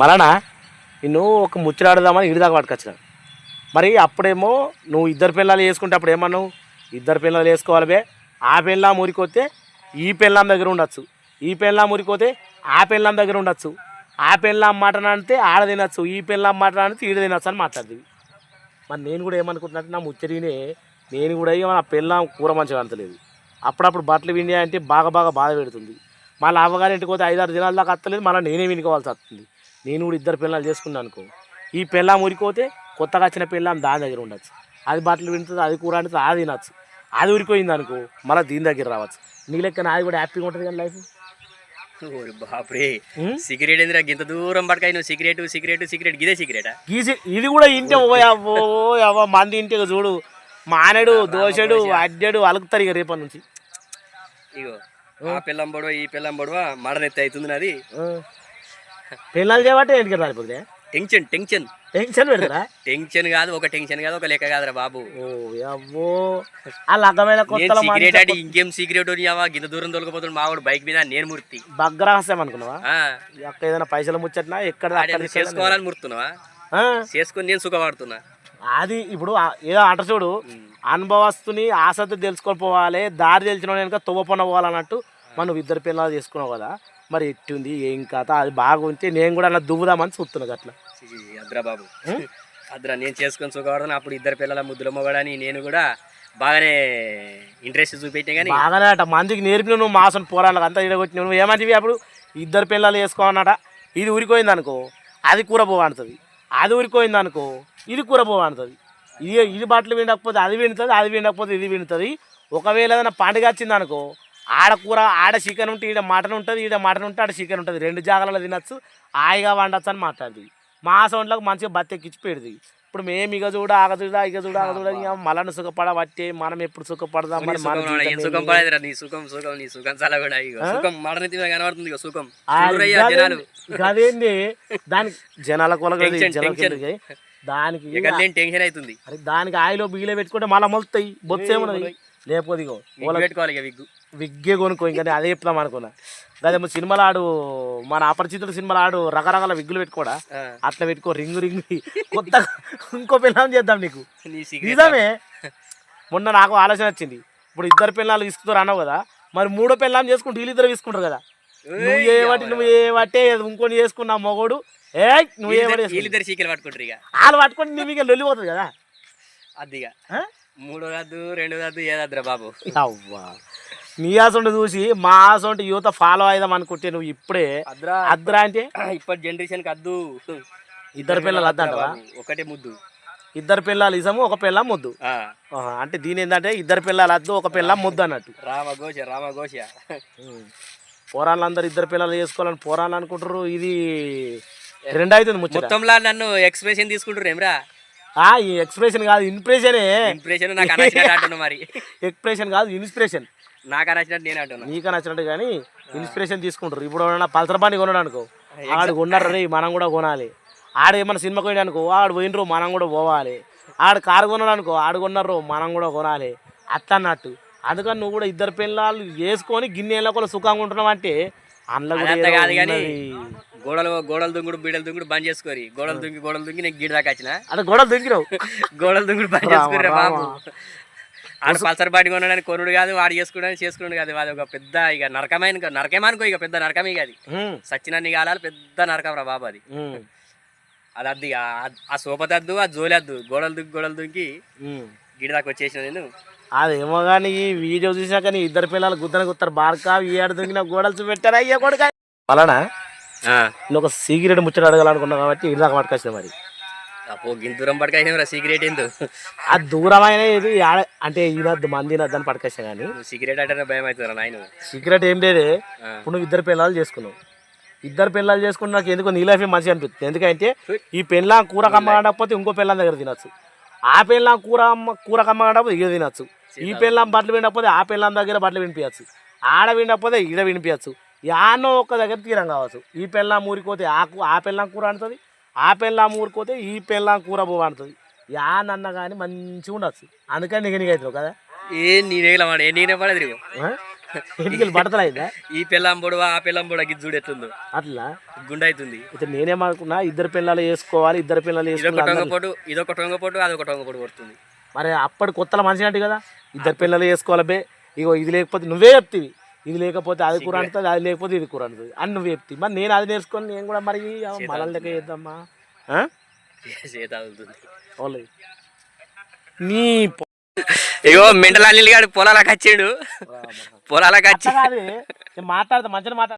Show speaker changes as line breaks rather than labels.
మరలా నిన్ను ఒక ముచ్చలాడదామని ఇడిదాకా పట్టుకొచ్చినాను మరి అప్పుడేమో నువ్వు ఇద్దరు పిల్లలు వేసుకుంటే అప్పుడు ఏమన్నావు? ఇద్దరు పిల్లలు వేసుకోవాలి బే. ఆ పిల్ల మురికొస్తే ఈ పిల్లం దగ్గర ఉండొచ్చు. ఈ పిల్లం మురికొతే ఆ పిల్లం దగ్గర ఉండొచ్చు. ఆ పిల్లం మాట అంటే ఆడ తినచ్చు ఈ పిల్లం మటన్ అంటే ఈడ తినచ్చు అని మాట్లాడుతుంది మరి నేను కూడా ఏమనుకుంటున్నట్టు నా ముచ్చరినే నేను కూడా ఇక నా పిల్లం కూర మంచిగా అంతలేదు అప్పుడప్పుడు బట్టలు విండి అంటే బాగా బాగా బాధ పెడుతుంది. మళ్ళీ అవ్వగారి ఇంటికి పోతే ఐదారు దినాల దాకా అత్తలేదు మళ్ళీ నేనే వినుకోవాల్సి వస్తుంది. నేను కూడా ఇద్దరు పిల్లలు చేసుకున్నాను అనుకో. ఈ పిల్లం ఉరికోతే కొత్తగా వచ్చిన పిల్లం దాని దగ్గర ఉండొచ్చు. అది బట్టలు వింటుంది అది కూర అంటుంది అది తినచ్చు. అది ఉరిపోయింది అనుకో మళ్ళీ దీని దగ్గర రావచ్చు. నీ లెక్క నాది కూడా హ్యాపీగా ఉంటుంది కానీ లైఫ్
బాప్రే. సిగరెట్ ఏందిరా గింత దూరం పడకాయ నువ్వు సిగరెట్ సిగరెట్ సిగరెట్ గిదే సిగరెటా?
గీసి ఇది కూడా ఇంటే ఓ అవ్వో ఓ అవ్వ మంది ఇంటికి చూడు. మానడు దోశడు అడ్డడు అలుగుతారు ఇక రేపటి నుంచి.
ఇగో ఆ పిల్లం బొడవ ఈ పిల్లం బొడవ మడనెత్తి అవుతుంది నాది.
పిల్లలు చేయబట్టే ఇంటికి రాలిపోతే
టెన్షన్ టెన్షన్.
టెన్షన్ పెడతారా?
టెన్షన్ కాదు ఒక టెన్షన్ కాదు ఒక లెక్క కాదురా బాబు.
ఓ లగ్గమైన
నేను
కొత్తల
సిగరెట్ అంటే ఇంకేం సిగరెట్ గింత దూరం తొలగిపోతుంది మావాడు బైక్ మీద నేను మూర్తి.
బగ్గరహస్యం అనుకున్నావా? అక్క ఏదైనా పైసలు ముచ్చట్నా ఎక్కడ
చేసుకోవాలని ముడుతున్నావా
ఆ,
చేసుకొని నేను సుఖపడుతున్నా.
అది ఇప్పుడు ఏదో అంట చూడు. అనుభవస్తుని ఆసక్తి తెలుసుకొని పోవాలి దారి తెలిసిన వెనక తువ్వ పొన్న పోవాలన్నట్టు మనం ఇద్దరు పిల్లలు చేసుకున్నావు కదా మరి ఎట్టుంది ఏం కథ అది బాగుంటే నేను కూడా అలా దువ్వుదామని చూస్తున్నా అట్లా
ఛీ, అద్రా నేను చేసుకొని సుఖపడుతున్నా అప్పుడు ఇద్దరు పిల్లల ముద్దుల మొగడని నేను కూడా బాగానే ఇంట్రెస్ట్ చూపెట్టే కానీ
బాగానే అట మందికి నేర్పిన నువ్వు మాసం పోరాళ్ళకి అంతా ఇడగొచ్చిన నువ్వు ఏమంటివి అప్పుడు? ఇద్దరు పిల్లలు వేసుకోవన్నట ఇది ఉరిపోయింది అనుకో అది కూర పోవంటుంది అది ఉరిపోయింది అనుకో ఇది కూర పోవంటుంది ఇది ఇది బట్టలు వినకపోతే అది వింటుంది అది వినకపోతే ఇది వింటుంది. ఒకవేళ ఏదైనా పండుగ వచ్చింది అనుకో ఆడ కూర ఆడ చికెన్ ఉంటే ఈడ మటన్ ఉంటుంది ఈడ మటన్ ఉంటే ఆడ చికెన్ ఉంటుంది. రెండు జాగాలలో తినచ్చు హాయిగా వండొచ్చు అని మాట్లాడుతుంది మా సౌండ్లకు మంచిగా బత్తెక్కించి పెడుతుంది ఇప్పుడు మేము ఇక చూడ ఆగ చూడ ఇక చూడ ఆగ చూడ ఇక మళ్ళీ సుఖపడబట్టే మనం ఎప్పుడు సుఖపడదాం
సుఖం? పడేదిరా నీ నీ చాలా కూడా కనబడుతుంది జనాలు.
దానికి జనాల కొలగది. దానికి
టెన్షన్ అవుతుంది.
దానికి ఆయిలో బిగిలే పెట్టుకుంటే మళ్ళీ మొలుతాయి బొత్స ఏమున్నది? లేకపోతే ఇగో
విగ్గు పెట్టుకోవాలి ఇక విగ్గు.
విగ్గే కొనుక్కో ఇంకా అదే చెప్తాం అనుకున్నా. అదే సినిమాలు ఆడు మన అపరిచితుడు సినిమాలు ఆడు రకరకాల విగ్గులు పెట్టుకోడా? అట్లా పెట్టుకో రింగు రింగు. కొత్త ఇంకో పిల్లం చేద్దాం నీకు. నిజమే. మొన్న నాకు ఆలోచన వచ్చింది. ఇప్పుడు ఇద్దరు పిల్లలు ఇస్తున్నారు అన్నావు కదా మరి మూడో పిల్లం చేసుకుంటే వీళ్ళిద్దరు తీసుకుంటారు కదా? నువ్వు ఏ వాటి నువ్వు ఏ వాటే ఇంకొని చేసుకున్నా మొగోడు. ఏ నువ్వు ఏ వాటి చేసుకున్నావు?
వీళ్ళిద్దరు చీకలు పట్టుకుంటారు ఇక.
వాళ్ళు పట్టుకొని నీ మీకు లొల్లిపోతుంది కదా?
అదిగా? మూడో వద్దు రెండో వద్దు ఏదద్దురా బాబు?
అవ్వా. నీ ఆసంటి చూసి మా ఆసంటి యువత ఫాలో అయిదాం అనుకుంటే నువ్వు ఇప్పుడే
అద్రా
అద్రా అంటే?
ఇప్పటి జనరేషన్కి అద్దు.
ఇద్దరు పిల్లలు అద్దంటవా?
ఒకటే ముద్దు.
ఇద్దరు పిల్లలు ఇసము ఒక పిల్ల ముద్దు. అంటే దీని ఏంటంటే ఇద్దరు పిల్లలు అద్దు ఒక పిల్ల ముద్దు అన్నట్టు.
రామ ఘోష రామ ఘోష.
పోరాళ్ళందరూ ఇద్దరు పిల్లలు చేసుకోవాలని పోరాళ్ళు అనుకుంటారు ఇది రెండు అవుతుంది
మొత్తంలా నన్ను ఎక్స్ప్రెషన్ తీసుకుంటారు ఏమ్రా?
ఆ, ఈ ఎక్స్ప్రెషన్ కాదు ఇన్స్పిరేషనే
ఇంప్రెషన్ నాకు నచ్చినట్టు అంటున్నా మరి.
ఎక్స్ప్రెషన్ కాదు ఇన్స్పిరేషన్
నాకు నచ్చినట్టు నేను అంటున్నా
నీకు నచ్చినట్టు కానీ ఇన్స్పిరేషన్ తీసుకుంటారు. ఇప్పుడు ఎవరైనా పల్సర్ బండి కొనడు అనుకో ఆడు కొన్నారు రే మనం కూడా కొనాలి. ఆడు ఏమన్నా సినిమా పోయినా అనుకో ఆడు పోయినరు మనం కూడా పోవాలి. ఆడు కారు కొన్నాడు అనుకో ఆడు కొన్నారు మనం కూడా కొనాలి. అట్లా అన్నట్టు అందుకని నువ్వు కూడా ఇద్దరు పిల్లలు వేసుకొని గిన్నెలో కూడా సుఖంగా ఉంటున్నావు అంటే అందులో కూడా
కాదు. గోడలు గోడలు దుంగుడు బీడలు దుంగుడు బంద్ చేసుకోరి గోడలు దుంగి గోడలు దుంగి నేను గిడి దాకా వచ్చిన.
అదే గొడవ దిగిరావు
గోడలు దుంగుడు బంద్
రామ,
చేసుకుర్రా బాబు. ఆడు పల్సర్ బాడీ కొనడానికి కొనుడు కాదు వాడు చేసుకోవడానికి చేసుకున్నాడు కాదు. అది ఒక పెద్ద ఇక నరకమైన నరకమనుకో ఇక పెద్ద నరకమే ఇక అది. సచ్చినన్ని కాలాలు పెద్ద నరకం రా బాబు అది. అది అద్ది ఆ- ఆ సోపతద్దు ఆ జోలద్దు గోడలు దుంగి గోడలు దుంకి గిడి దాకా వచ్చేసిన నేను.
అదేమో కానీ ఈ వీడియో చూసినా కానీ ఇద్దరు పిల్లలు గుద్దన గుత్తారు బార్కా ఈ ఏడు దొంగిన గోడలు చూపెట్టారా అయ్యా కొడుక? అలానా నేను ఒక సిగరెట్ ముచ్చట అడగాలనుకున్నా కాబట్టి ఇది దాకా పట్టుకొచ్చిన మరి
అపో గింతురం పడకాయ రా సిగరెట్ ఎందు
ఆ దూరమైన ఇది అంటే ఈనద్దు మంది ఈనద్దు అని పట్టుకొచ్చా కానీ.
నువ్వు సిగరెట్ అంటేనే భయం అవుతుందిరా నాయన.
సిగరెట్ ఏం లేదే. ఇప్పుడు నువ్వు ఇద్దరు పిల్లలు చేసుకున్నావు. ఇద్దరు పిల్లలు చేసుకున్న నాకు ఎందుకో నీ లైఫ్ మంచిగా అనిపిస్తుంది. ఎందుకంటే ఈ పెళ్ళాం కూర కమ్మకపోతే ఇంకో పెళ్ళాం దగ్గర తినచ్చు. ఆ పెళ్ళాం కూర అమ్మ కూర కమ్మకపోతే ఇక తినచ్చు. ఈ పెళ్ళాం బట్టలు వినకపోతే ఆ పెళ్ళాం దగ్గర బట్టలు వినిపించచ్చు ఆడ వినకపోతే ఈడ వినిపించచ్చు యానో ఒక్క దగ్గర తీరం కావచ్చు. ఈ పెళ్ళాం ఊరిపోతే ఆ కూ- ఆ పెళ్ళాం కూర అంటుంది ఆ పెళ్ళాం ఊరిపోతే ఈ పెళ్ళాం కూర బో అంటుంది. యానన్న కానీ మంచిగా ఉండొచ్చు. అందుకని నీకు నీకు అవుతావు కదా?
ఏ నేనే మాట ఏ నేనే పడదు
బడతలు అయిందా
ఈ పిల్లం పొడవ ఆ పిల్లం పొడవ గిజ్జుడు ఎట్లుందో.
అట్లా?
గుండె అవుతుంది.
అయితే నేనేమనుకున్నా ఇద్దరు పిల్లలు వేసుకోవాలి ఇద్దరు పిల్లలు వేసుకోవాలి
ఇదొక టొంగ పొట్టు అదొక టొంగ పొట్టు పడుతుంది
మరి అప్పటి కొత్తల మనిషి అంటే కదా? ఇద్దరు పిల్లలు వేసుకోవాలి బే. ఇగో ఇది లేకపోతే నువ్వే చెప్తివి. ఇది లేకపోతే అది కూర అంటుంది అది లేకపోతే ఇది కూర అంటుంది. అని నువ్వు మరి నేను అది నేర్చుకొని నేను కూడా మరి మళ్ళీ లెక్క చేద్దామా. నీ
ఇగో మెంటల్ అనిల్ గాడు పొలాలకు వచ్చిండు. పొలాలకు వచ్చి
మాట్లాడతా మంచిగా మాట్లాడ